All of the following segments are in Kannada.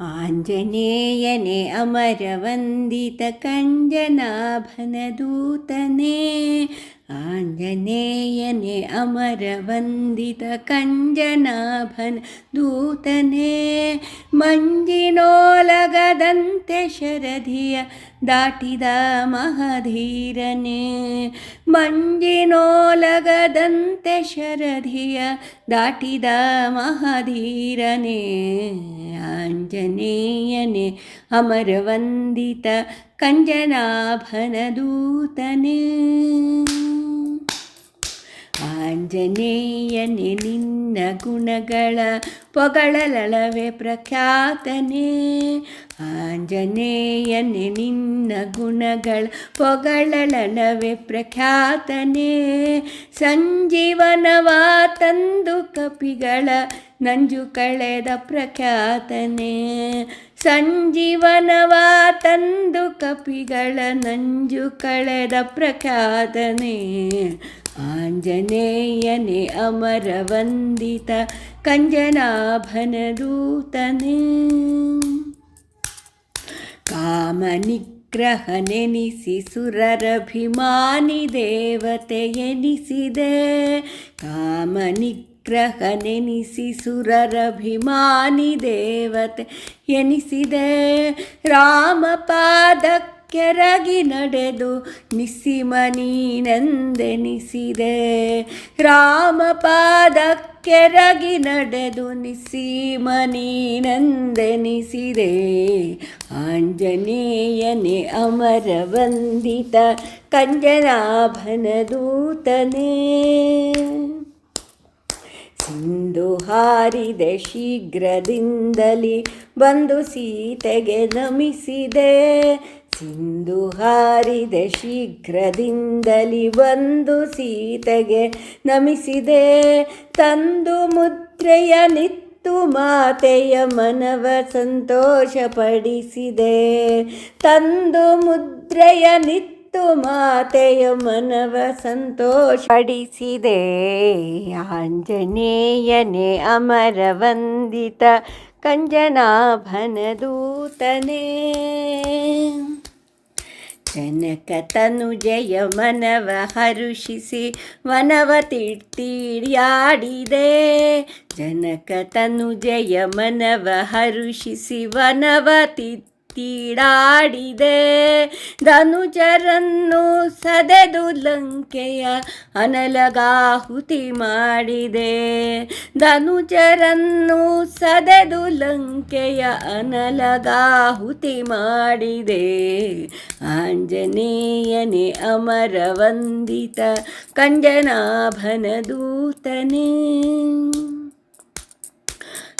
आञ्जनेयने अमरवन्दितकञ्जनाभनदूतने ಕಂಜನಾಭನದೂತನೇ ಅಮರ ವಂದಿತ ಕಂಜನಾಭನ ದೂತನೇ, ಮಂಜಿನೋಲಗದಂತೆ ಶರಧಿಯ ದಾಟಿದ ಮಹಧೀರನೇ, ಮಂಜಿನೋಲಗದಂತೆ ಶರಧಿಯ ದಾಟಿದ ಮಹಧೀರನೇ ವಂದಿತ ಅಮರವಂದಿತ ಕಂಜನಾಭನದೂತನೇ ಆಂಜನೇಯನೇ ನಿನ್ನ ಗುಣಗಳ ಪೊಗಳಲಳವೆ ಪ್ರಖ್ಯಾತನೆ. ಆಂಜನೇಯನೆ ನಿನ್ನ ಗುಣಗಳ ಪೊಗಳಲಳವೆ ಪ್ರಖ್ಯಾತನೆ. ಸಂಜೀವನವ ತಂದು ಕಪಿಗಳ ನಂಜು ಕಳೆದ ಪ್ರಖ್ಯಾತನೆ. ಸಂಜೀವನವ ತಂದು ಕಪಿಗಳ ನಂಜು ಕಳೆದ ಪ್ರಖ್ಯಾತನೇ. आञ्जनेयने अमरवन्दित कञ्जनाभनदूतने कामनिग्रह नेनिसि सुररभिमानि देवते यनि सिदे कामनिग्रह देवते यनि रामपाद ಎನಿಸಿದೆ ರಾಮ ಕೆರಗಿ ನಡೆದು ನಿಸಿಮನಿ ನಂದೆನಿಸಿದೆ ಆಂಜನೇಯನೆ ನಡೆದು ವಂದಿತ ಕಂಜನಾಭನ ಕಂಜನಾಭನದೂತನೇ ಸಿಂಧು ಹಾರಿದೆ ಶೀಘ್ರದಿಂದಲಿ ಬಂದು ಸೀತೆಗೆ ನಮಿಸಿದೆ. ಸಿಂಧು ಹಾರಿದೆ ಶೀಘ್ರದಿಂದಲಿ ಬಂದು ಸೀತೆಗೆ ನಮಿಸಿದೆ. ತಂದು ಮುದ್ರೆಯ ನಿತ್ತು ಮಾತೆಯ ಮನವ ಸಂತೋಷಪಡಿಸಿದೆ. ತಂದು ಮುದ್ರೆಯ ನಿತ್ತು ಮಾತೆಯ ಮನವ ಸಂತೋಷ ಪಡಿಸಿದೆ ಆಂಜನೇಯನೇ ಅಮರವಂದಿತ ಕಂಜನಾಭನದೂತನೇ ಜನಕ ತನುಜಯ ಮನವ ಹರುಷಿಸಿ ವನವ ತಿರ್ತೀಡ್ಯಾಡಿದೆ ಜನಕ ತನುಜಯ ಮನವ ಹರುಷಿಸಿ ವನವ ತೀಡಾಡಿದೆ ಧನುಜರನ್ನು ಸದೆದು ಲಂಕೆಯ ಅನಲಗಾಹುತಿ ಮಾಡಿದೆ. ಧನುಜರನ್ನು ಸದೆದು ಲಂಕೆಯ ಅನಲಗಾಹುತಿ ಮಾಡಿದೆ. ಆಂಜನೇಯನೇ ಕಂಜನಾಭನ ಕಂಜನಾಭನದೂತನೇ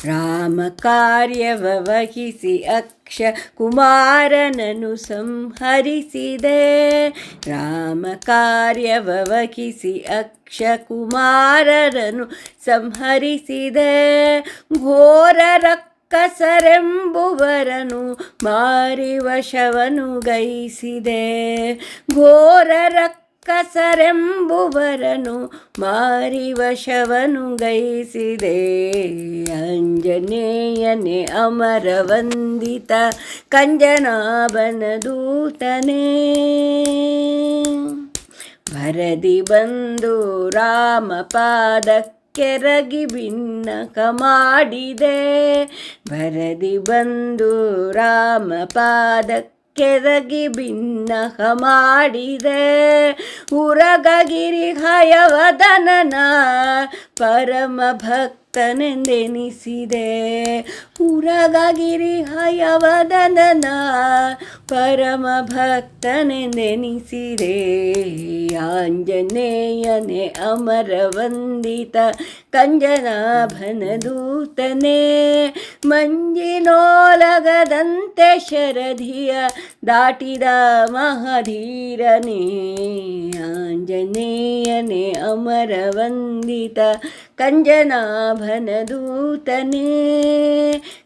ರಾಮ ಕಾರ್ಯವ ವಹಿಸಿ ಅಕ್ಷ ಕುಮಾರನನು ಸಂಹರಿಸಿದೆ. ರಾಮ ಕಾರ್ಯವ ವಹಿಸಿ ಅಕ್ಷ ಕುಮಾರರನು ಸಂಹರಿಸಿದೆ. ಘೋರ ರಕ್ಕಸರೆಂಬುವರನು ಮಾರಿ ವಶವನು ಗೈಸಿದೆ ಘೋರ ಕಸರೆಂಬುವರನು ಮಾರಿ ವಶವನು ಗೈಸಿದೆ. ವಂದಿತ ಕಂಜನಾಭನ ದೂತನೇ. ಭರದಿ ಬಂದು ರಾಮ ಪಾದಕ್ಕೆರಗಿ ಭಿನ್ನಕ ಮಾಡಿದೆ. ಭರದಿ ಬಂದು ರಾಮ ಪಾದಕ್ಕೆ ಕೆರಗಿ ಭಿನ್ನಹ ಮಾಡಿದೆ. ಉರಗಗಿರಿ ಹಯವದನನ ಪರಮ ಭಕ್ತನೆಂದೆನಿಸಿದೆ ಉರಗಿರಿ ಹಯವದನನ ಪರಮ ಭಕ್ತನೆಂದೆನಿಸಿದೆ ಆಂಜನೇಯನೇ ಅಮರವಂದಿತ ಕಂಜನಾಭನದೂತನೇ ಮಂಜಿನೋಲಗದಂತೆ ಶರಧಿಯ ದಾಟಿದ ಮಹಧೀರನೇ. ಆಂಜನೇಯನೇ ಅಮರವಂದಿತ ಕಂಜನಾಭನದೂತನೇ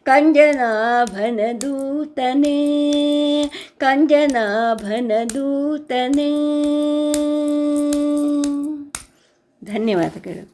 ಕಂಜನಾಭನದೂತನೇ ಕಂಜನಾಭನದೂತನೇ ಧನ್ಯವಾದಗಳು